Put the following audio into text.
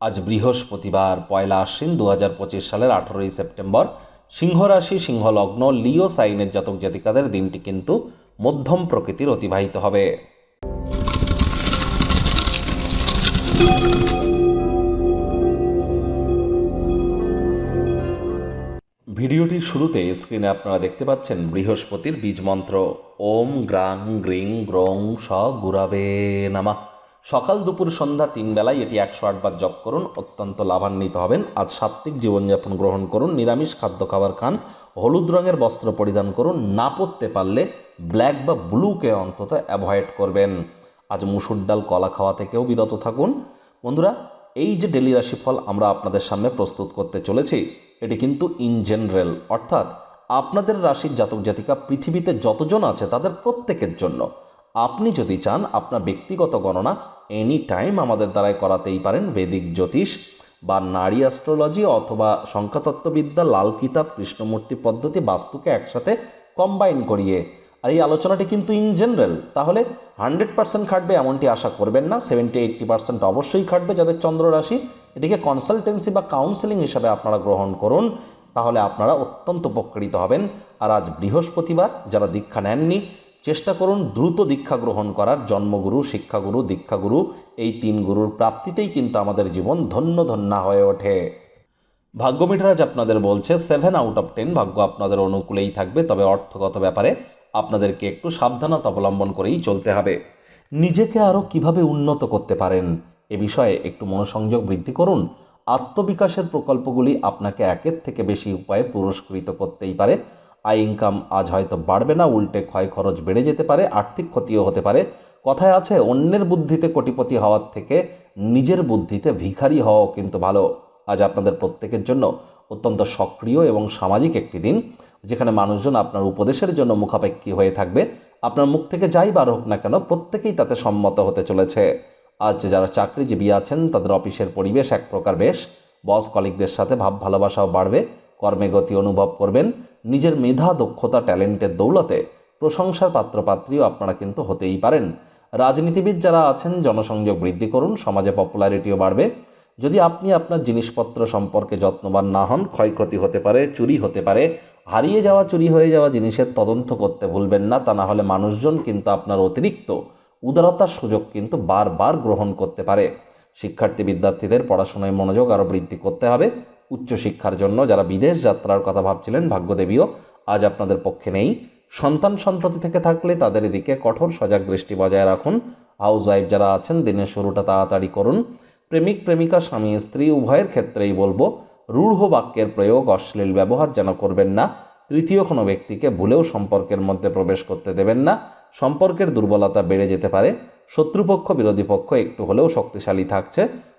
আজ বৃহস্পতিবার, পয়লা আশ্বিন দু হাজার পঁচিশ সালের আঠেরোই সেপ্টেম্বর। সিংহ রাশি সিংহ লিও সাইনের জাতক জাতিকাদের দিনটি কিন্তু মধ্যম প্রকৃতির অতিবাহিত হবে। ভিডিওটির শুরুতে স্ক্রিনে আপনারা দেখতে পাচ্ছেন বৃহস্পতির বীজ মন্ত্র। ওম গ্রাং গ্রিং গ্রং স গুরাবে নামা। সকাল দুপুর সন্ধ্যা তিন বেলায় এটি একশো আটবার জপ করুন, অত্যন্ত লাভান্বিত হবেন। আজ সাত্ত্বিক জীবনযাপন গ্রহণ করুন, নিরামিষ খাদ্য খাবার খান, হলুদ রঙের বস্ত্র পরিধান করুন, না পরতে পারলে ব্ল্যাক বা ব্লুকে অন্তত অ্যাভয়েড করবেন। আজ মুসুর ডাল, কলা খাওয়া থেকেও বিরত থাকুন। বন্ধুরা, এই যে ডেলি রাশিফল আমরা আপনাদের সামনে প্রস্তুত করতে চলেছি, এটি কিন্তু ইন জেনারেল অর্থাৎ আপনাদের রাশির জাতক জাতিকা পৃথিবীতে যতজন আছে তাদের প্রত্যেকের জন্য। আপনি যদি চান আপনার ব্যক্তিগত গণনা এনি টাইম আমাদের দ্বারাই করাতেই পারেন বেদিক জ্যোতিষ বা নারী অ্যাস্ট্রোলজি অথবা সংখ্যাতত্ত্ববিদ্যা, লাল কিতাব, কৃষ্ণমূর্তি পদ্ধতি বাস্তুকে একসাথে কম্বাইন করিয়ে। আর এই আলোচনাটি কিন্তু ইন জেনারেল তাহলে হান্ড্রেড পার্সেন্ট খাটবে এমনটি আশা করবেন না সেভেন্টি এইট্টি পার্সেন্ট অবশ্যই খাটবে যাদের চন্দ্র রাশি। এটিকে কনসালটেন্সি বা কাউন্সেলিং হিসাবে আপনারা গ্রহণ করুন, তাহলে আপনারা অত্যন্ত উপকৃত হবেন। আর আজ বৃহস্পতিবার, যারা দীক্ষা নেননি চেষ্টা করুন দ্রুত দীক্ষা গ্রহণ করার। জন্মগুরু, শিক্ষাগুরু, দীক্ষাগুরু, এই তিন গুরুর প্রাপ্তিতেই কিন্তু আমাদের জীবন ধন্য ধন্যা হয়ে ওঠে। ভাগ্য মিটারাজ আপনাদের বলছে সেভেন আউট অফ টেন ভাগ্য আপনাদের অনুকূলেই থাকবে, তবে অর্থগত ব্যাপারে আপনাদেরকে একটু সাবধানতা অবলম্বন করেই চলতে হবে। নিজেকে আরও কীভাবে উন্নত করতে পারেন? এ বিষয়ে একটু মনোসংযোগ বৃদ্ধি করুন। আত্মবিকাশের প্রকল্পগুলি আপনাকে একের থেকে বেশি উপায়ে পুরস্কৃত করতেই পারে। আয় ইনকাম আজ হয়তো বাড়বে না, উল্টে ক্ষয় খরচ বেড়ে যেতে পারে, আর্থিক ক্ষতিও হতে পারে। কথায় আছে, অন্যের বুদ্ধিতে কোটিপতি হওয়ার থেকে নিজের বুদ্ধিতে ভিখারি হওয়াও কিন্তু ভালো। আজ আপনাদের প্রত্যেকের জন্য অত্যন্ত সক্রিয় এবং সামাজিক একটি দিন, যেখানে মানুষজন আপনার উপদেশের জন্য মুখাপেক্ষী হয়ে থাকবে। আপনার মুখ থেকে যাই বার হোক না কেন, প্রত্যেকেই তাতে সম্মত হতে চলেছে। আজ যারা চাকরিজীবী আছেন, তাদের অফিসের পরিবেশ এক প্রকার বেশ। বস কলিকদের সাথে ভাব ভালোবাসাও বাড়বে, কর্মে গতি অনুভব করবেন। নিজের মেধা, দক্ষতা, ট্যালেন্টের দৌলতে প্রশংসার পাত্রপাত্রীও আপনারা কিন্তু হতেই পারেন। রাজনীতিবিদ যারা আছেন, জনসংযোগ বৃদ্ধি করুন, সমাজে পপুলারিটিও বাড়বে। যদি আপনি আপনার জিনিসপত্র সম্পর্কে যত্নবান না হন, ক্ষয়ক্ষতি হতে পারে, চুরি হতে পারে, হারিয়ে যাওয়া, চুরি হয়ে যাওয়া জিনিসের তদন্ত করতে ভুলবেন না, তা না হলে মানুষজন কিন্তু আপনার অতিরিক্ত উদারতার সুযোগ কিন্তু বারবার গ্রহণ করতে পারে। শিক্ষার্থী, বিদ্যার্থীদের পড়াশোনায় মনোযোগ আরও বৃদ্ধি করতে হবে। উচ্চশিক্ষার জন্য যারা বিদেশ যাত্রার কথা ভাবছিলেন, ভাগ্যদেবীও আজ আপনাদের পক্ষে নেই। সন্তান সন্ততি থেকে থাকলে তাদের এদিকে কঠোর সজাগ দৃষ্টি বজায় রাখুন। হাউস ওয়াইফ যারা আছেন, দিনের শুরুটা তাড়াতাড়ি করুন। প্রেমিক, প্রেমিকা, স্বামী, স্ত্রী, উভয়ের ক্ষেত্রেই বলব, রূঢ় বাক্যের প্রয়োগ, অশ্লীল ব্যবহার যেন করবেন না। তৃতীয় কোনো ব্যক্তিকে ভুলেও সম্পর্কের মধ্যে প্রবেশ করতে দেবেন না। সম্পর্কের দুর্বলতা বেড়ে যেতে পারে। শত্রুপক্ষ, বিরোধী পক্ষ একটু হলেও শক্তিশালী থাকছে।